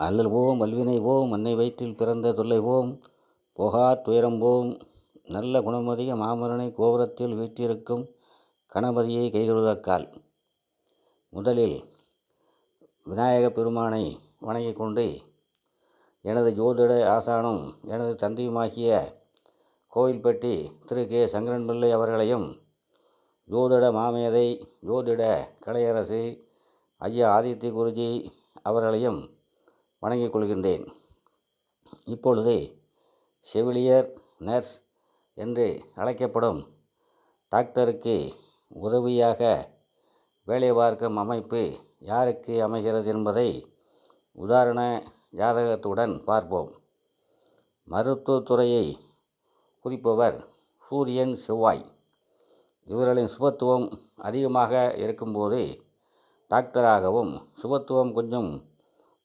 அல்லல் ஓம் வல்வினை ஓம் அன்னை வயிற்றில் பிறந்த தொல்லை ஓம் புகார் துயரம் ஓம் நல்ல குணமதிய மாமரனை கோபுரத்தில் வீற்றிருக்கும் கணபதியை கைதொழுதக்கால் முதலில் விநாயக பெருமானை வணங்கிக் கொண்டு எனது ஜோதிட ஆசானும் எனது தந்தையுமாகிய கோவில்பட்டி திரு. கே. சங்கரன் பிள்ளை அவர்களையும் ஜோதிட மாமேதை ஜோதிட கலையரசு ஐயா ஆதித்ய குருஜி அவர்களையும் வணங்கிக் கொள்கின்றேன். இப்பொழுது செவிலியர் நர்ஸ் என்று அழைக்கப்படும் டாக்டருக்கு உதவியாக வேலை பார்க்கும் அமைப்பு யாருக்கு அமைகிறது என்பதை உதாரண ஜாதகத்துடன் பார்ப்போம். மருத்துவத்துறையை குறிப்பவர் சூரியன் செவ்வாய். இவர்களின் சுபத்துவம் அதிகமாக இருக்கும்போது டாக்டராகவும் சுபத்துவம் கொஞ்சம்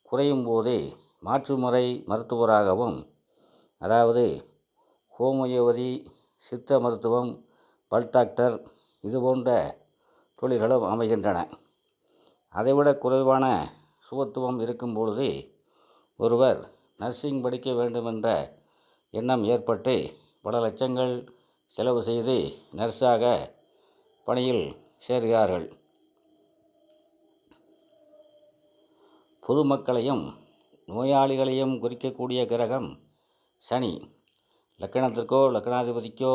குறையும் போதே மாற்றுமுறை மருத்துவராகவும் அதாவது ஹோமியோபதி சித்த மருத்துவம் பல் டாக்டர் இது போன்ற தொழில்களும் அமைகின்றன. அதைவிட குறைவான சுகத்துவம் இருக்கும் பொழுது ஒருவர் நர்சிங் படிக்க வேண்டுமென்ற எண்ணம் ஏற்பட்டு பல லட்சங்கள் செலவு செய்து நர்ஸாக பணியில் சேர்கிறார்கள். பொதுமக்களையும் நோயாளிகளையும் குறிக்கக்கூடிய கிரகம் சனி. லக்கணத்திற்கோ லக்கணாதிபதிக்கோ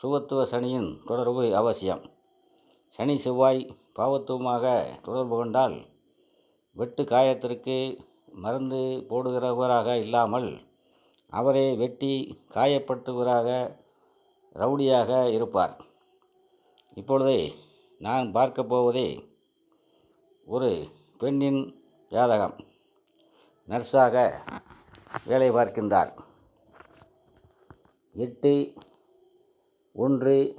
சுகத்துவ சனியின் தொடர்பு அவசியம். சனி செவ்வாய் பாவத்துவமாக தொடர்பு கொண்டால் வெட்டு காயத்திற்கு மருந்து போடுகிறவராக இல்லாமல் அவரே வெட்டி காயப்படுத்துவராக ரவுடியாக இருப்பார். இப்பொழுது நான் பார்க்க போவதே ஒரு பெண்ணின் ஜாதகம். நர்ஸாக வேலை பார்க்கின்றார். எட்டு ஒன்று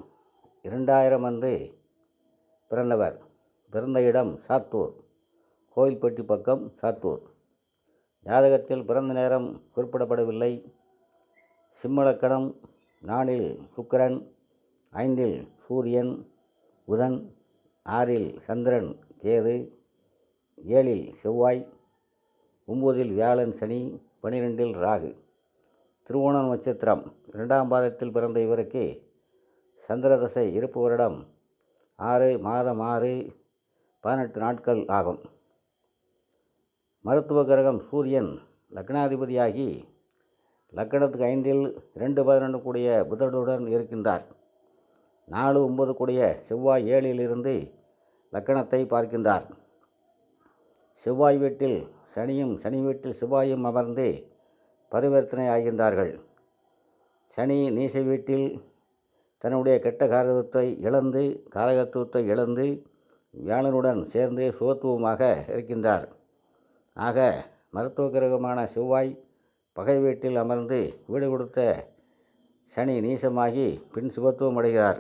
இரண்டாயிரம் அன்று பிறந்தவர். பிறந்த இடம் சாத்தூர். கோயில்பட்டி பக்கம் சாத்தூர். ஜாதகத்தில் பிறந்த நேரம் குறிப்பிடப்படவில்லை. சிம்மலக்கணம் நாலில் சுக்கிரன் ஐந்தில் சூரியன் புதன் ஆறில் சந்திரன் கேது ஏழில் செவ்வாய் ஒம்போதில் வியாழன் சனி பனிரெண்டில் ராகு. திருவோணம் நட்சத்திரம் இரண்டாம் பாதத்தில் பிறந்த இவருக்கு சந்திரதசை இருப்பு வருடம் ஆறு மாதம் ஆறு பதினெட்டு நாட்கள் ஆகும். மருத்துவ கிரகம் சூரியன் லக்னாதிபதியாகி லக்கணத்துக்கு ஐந்தில் ரெண்டு பதினொன்று கூடிய புதனுடன் இருக்கின்றார். நாலு ஒன்பது கூடிய செவ்வாய் ஏழிலிருந்து லக்கணத்தை பார்க்கின்றார். செவ்வாய் வீட்டில் சனியும் சனி வீட்டில் செவ்வாயும் அமர்ந்து பரிவர்த்தனை ஆகின்றார்கள். சனி நீசை வீட்டில் தன்னுடைய கெட்ட காரகத்தை இழந்து காரகத்துவத்தை இழந்து வியாழனுடன் சேர்ந்து சுகத்துவமாக இருக்கின்றார். ஆக மருத்துவ கிரகமான செவ்வாய் பகை வீட்டில் அமர்ந்து வீடு கொடுத்த சனி நீசமாகி பின் சுபத்துவம் அடைகிறார்.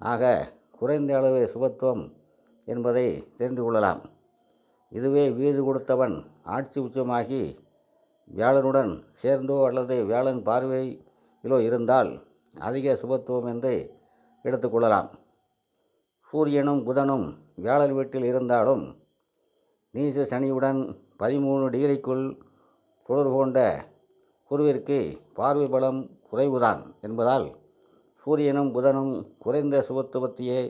ஆக குறைந்த அளவு சுபத்துவம் என்பதை தெரிந்து கொள்ளலாம். இதுவே வீடு கொடுத்தவன் ஆட்சி உச்சமாகி வியாழனுடன் சேர்ந்தோ அல்லது வியாழன் பார்வையிலோ இருந்தால் அதிக சுபத்துவம் என்று எடுத்துக்கொள்ளலாம் சூரியனும் புதனும் வியாழன் வீட்டில் இருந்தாலும் நீச சனியுடன் பதிமூணு டிகிரிக்குள் தொடர்பு கொண்ட குருவிற்கு பார்வை பலம் குறைவுதான் என்பதால் சூரியனும் புதனும் குறைந்த சுபத்துவத்தையே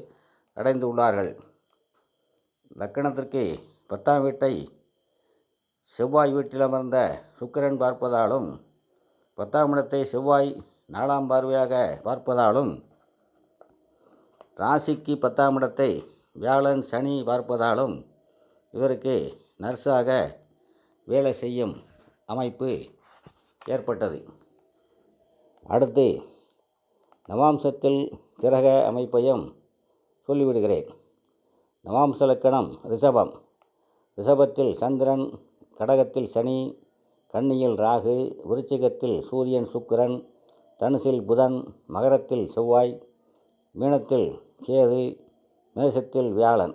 அடைந்துள்ளார்கள். லக்கணத்திற்கு பத்தாம் வீட்டை செவ்வாய் வீட்டில் அமர்ந்த சுக்கிரன் பார்ப்பதாலும் பத்தாம் இடத்தை செவ்வாய் நாலாம் பார்வையாக பார்ப்பதாலும் ராசிக்கு பத்தாம் இடத்தை வியாழன் சனி பார்ப்பதாலும் இவருக்கு நர்ஸாக வேலை செய்யும் அமைப்பு ஏற்பட்டது. அடுத்து நவாம்சத்தில் கிரக அமைப்பையும் சொல்லிவிடுகிறேன். நவாம்ச லக்கணம் ரிஷபம். ரிஷபத்தில் சந்திரன் கடகத்தில் சனி கன்னியில் ராகு விருச்சிகத்தில் சூரியன் சுக்கிரன் தனுசில் புதன் மகரத்தில் செவ்வாய் மீனத்தில் கேது மேசத்தில் வியாழன்.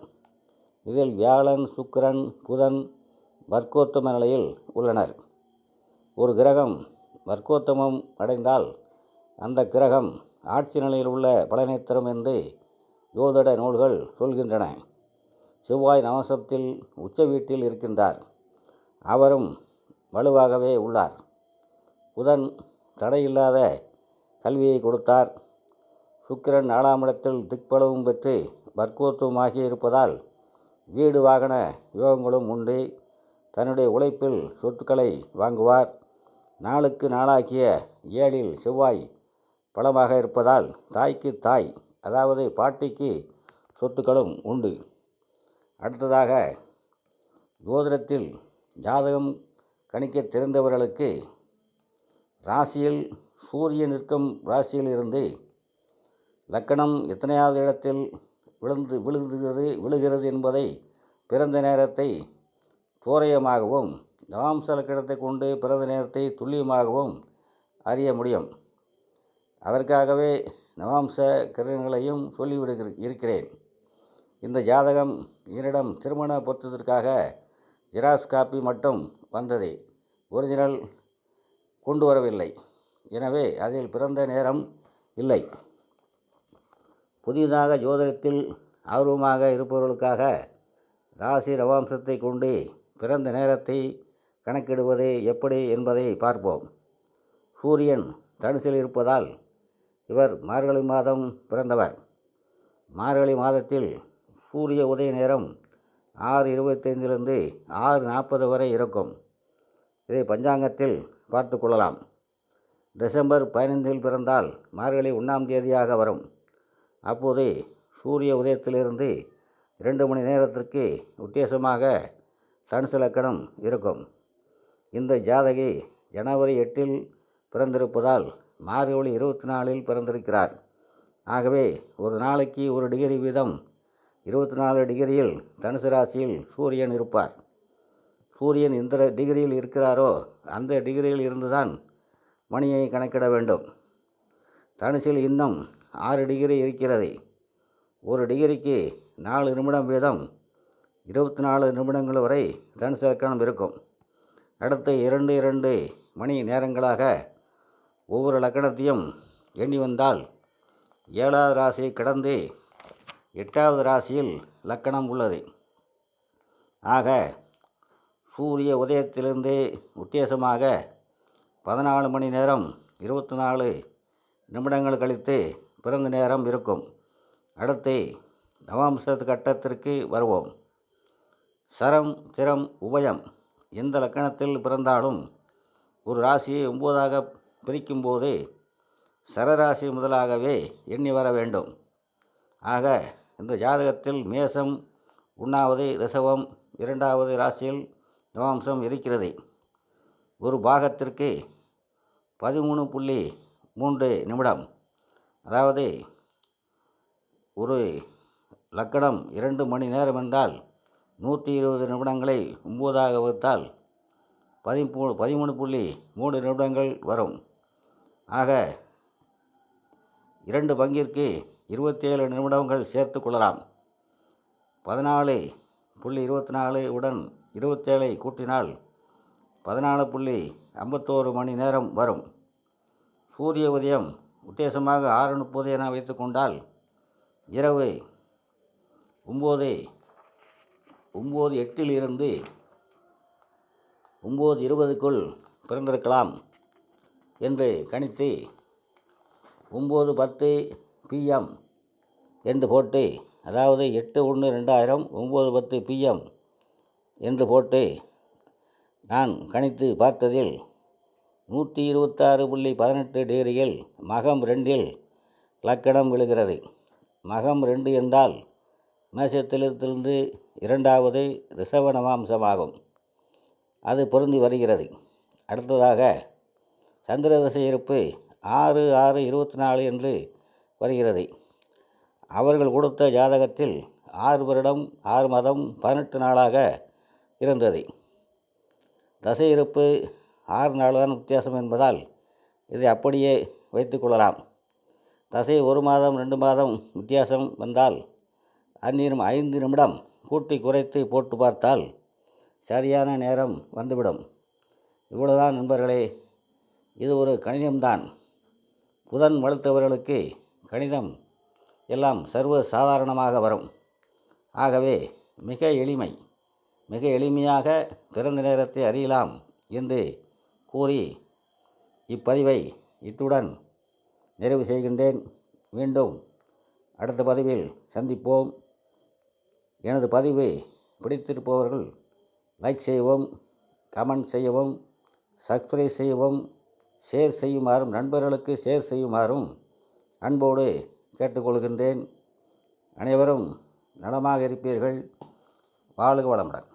இதில் வியாழன் சுக்கிரன் புதன் வர்க்கோத்தம நிலையில் உள்ளனர். ஒரு கிரகம் வர்க்கோத்தமம் அடைந்தால் அந்த கிரகம் ஆட்சி நிலையில் உள்ள பலனை தரும் என்று ஜோதிட நூல்கள் சொல்கின்றன. செவ்வாய் நவசத்தில் உச்ச வீட்டில் இருக்கின்றார். அவரும் வலுவாகவே உள்ளார். புதன் தடையில்லாத கல்வியை கொடுத்தார். சுக்கிரன் நாலாம் இடத்தில் திக்பலவும் பெற்று வர்க்கோத்துவமாகி இருப்பதால் வீடு வாகன யோகங்களும் உண்டு. தன்னுடைய உழைப்பில் சொத்துக்களை வாங்குவார். நாளுக்கு நாளாக்கிய ஏழில் செவ்வாய் பலமாக இருப்பதால் தாய்க்கு தாய் அதாவது பாட்டிக்கு சொத்துக்களும் உண்டு. அடுத்ததாக ஜோதிடத்தில் ஜாதகம் கணிக்க தெரிந்தவர்களுக்கு ராசியில் சூரியன் நிற்கும் ராசியில் இருந்து லக்கணம் எத்தனையாவது இடத்தில் விழுந்து விழுகிறது விழுகிறது என்பதை பிறந்த நேரத்தை தூரயமாகவும் நவாம்ச லக்கணத்தை கொண்டு பிறந்த நேரத்தை துல்லியமாகவும் அறிய முடியும். அதற்காகவே நவாம்ச கிரகங்களையும் சொல்லிவிடுகிற இருக்கிறேன். இந்த ஜாதகம் என்னிடம் திருமண பொருத்தத்திற்காக ஜெராக்ஸ் காப்பி மட்டும் வந்தது ஒரிஜினல் கொண்டு வரவில்லை. எனவே அதில் பிறந்த நேரம் இல்லை. புதிதாக ஜோதிடத்தில் ஆர்வமாக இருப்பவர்களுக்காக ராசி ரவாம்சத்தை கொண்டு பிறந்த நேரத்தை கணக்கிடுவது எப்படி என்பதை பார்ப்போம். சூரியன் தனுசில் இருப்பதால் இவர் மார்கழி மாதம் பிறந்தவர். மார்கழி மாதத்தில் சூரிய உதய நேரம் ஆறு இருபத்தைந்திலிருந்து ஆறு நாற்பது வரை இருக்கும். இதை பஞ்சாங்கத்தில் பார்த்து கொள்ளலாம். டிசம்பர் பதினைந்தில் பிறந்தால் மார்கழி ஒன்றாம் தேதியாக வரும். அப்போது சூரிய உதயத்திலிருந்து இரண்டு மணி நேரத்திற்கு உத்தேசமாக தனுசு லக்கணம் இருக்கும். இந்த ஜாதகி ஜனவரி எட்டில் பிறந்திருப்பதால் மார்கழி இருபத்தி நாலில் பிறந்திருக்கிறார். ஆகவே ஒரு நாளைக்கு ஒரு டிகிரி வீதம் இருபத்தி நாலு டிகிரியில் தனுசு ராசியில் சூரியன் இருப்பார். சூரியன் எந்த டிகிரியில் இருக்கிறாரோ அந்த டிகிரியில் இருந்துதான் மணியை கணக்கிட வேண்டும். தனுசில் இன்னும் ஆறு டிகிரி இருக்கிறது. ஒரு டிகிரிக்கு நாலு நிமிடம் வீதம் இருபத்தி நாலு நிமிடங்கள் வரை தனுசு லக்கணம் இருக்கும். அடுத்து இரண்டு இரண்டு மணி நேரங்களாக ஒவ்வொரு லக்கணத்தையும் எண்ணி வந்தால் ஏழாவது ராசியை கடந்து எட்டாவது ராசியில் லக்கணம் உள்ளது. ஆக சூரிய உதயத்திலிருந்து உத்தேசமாக பதினாலு மணி நேரம் இருபத்தி நாலு நிமிடங்கள் கழித்து பிறந்த நேரம் இருக்கும். அடுத்து நவாம்ச கட்டத்திற்கு வருவோம். சரம் திறம் உபயம் எந்த லக்கணத்தில் பிறந்தாலும் ஒரு ராசியை ஒன்பதாக பிரிக்கும்போது சரராசி முதலாகவே எண்ணி வர வேண்டும். ஆக இந்த ஜாதகத்தில் மேசம் ஒன்றாவது ரிசவம் இரண்டாவது ராசியில் நவாம்சம் இருக்கிறது. ஒரு பாகத்திற்கு பதிமூணு புள்ளி மூன்று நிமிடம். அதாவது ஒரு லக்கணம் இரண்டு மணி நேரம் என்றால் நூற்றி இருபது நிமிடங்களை ஒம்போதாக வகுத்தால் பதிமூ பதிமூணு புள்ளி மூணு நிமிடங்கள் வரும். ஆக இரண்டு பங்கிற்கு இருபத்தேழு நிமிடங்கள் சேர்த்து கொள்ளலாம். பதினாலு புள்ளி இருபத்தி நாலு உடன் இருபத்தேழை கூட்டினால் பதினாலு புள்ளி ஐம்பத்தோரு மணி நேரம் வரும். சூரிய உதயம் உத்தேசமாக ஆறு முப்பது என வைத்துக்கொண்டால் இரவு ஒம்பது ஒம்பது எட்டில் இருந்து ஒம்பது இருபதுக்குள் பிறந்திருக்கலாம் என்று கணித்து ஒம்பது பத்து பிஎம் என்று போட்டு அதாவது எட்டு ஒன்று ரெண்டாயிரம் ஒம்பது பத்து பிஎம் என்று போட்டு நான் கணித்து பார்த்ததில் நூற்றி இருபத்தாறு புள்ளி பதினெட்டு டிகிரியில் மகம் ரெண்டில் லக்கணம் விழுகிறது. மகம் ரெண்டு என்றால் மேசத்திலிருந்து இரண்டாவது ரிஷப அது பொருந்தி வருகிறது. அடுத்ததாக சந்திர திசை இருப்பு ஆறு ஆறு இருபத்தி நாலு என்று வருகிறது. அவர்கள் கொடுத்த ஜாதகத்தில் ஆறு வருடம் ஆறு மாதம் பதினெட்டு நாளாக இருந்தது. தசை இருப்பு ஆறு நாள் தான் வித்தியாசம் என்பதால் இதை அப்படியே வைத்துக்கொள்ளலாம் தசை ஒரு மாதம் ரெண்டு மாதம் வித்தியாசம் வந்தால் அந்நேரம் ஐந்து நிமிடம் கூட்டி குறைத்து போட்டு பார்த்தால் சரியான நேரம் வந்துவிடும். இவ்வளோதான் நண்பர்களே இது ஒரு கணிதம்தான். புதன் வளர்த்தவர்களுக்கு கணிதம் எல்லாம் சர்வ சாதாரணமாக வரும். ஆகவே மிக எளிமை மிக எளிமையாக பிறந்த நேரத்தை அறியலாம் என்று கூறி இப்பதிவை இத்துடன் நிறைவு செய்கின்றேன். மீண்டும் அடுத்த பதிவில் சந்திப்போம். எனது பதிவு பிடித்திருப்பவர்கள் லைக் செய்யவும் கமெண்ட் செய்யவும் சப்ஸ்கிரைப் செய்யவும் ஷேர் செய்யுமாறும் நண்பர்களுக்கு ஷேர் செய்யுமாறும் அன்போடு கேட்டுக்கொள்கின்றேன். அனைவரும் நலமாக இருப்பீர்கள். வாழ்க வளமுடன்.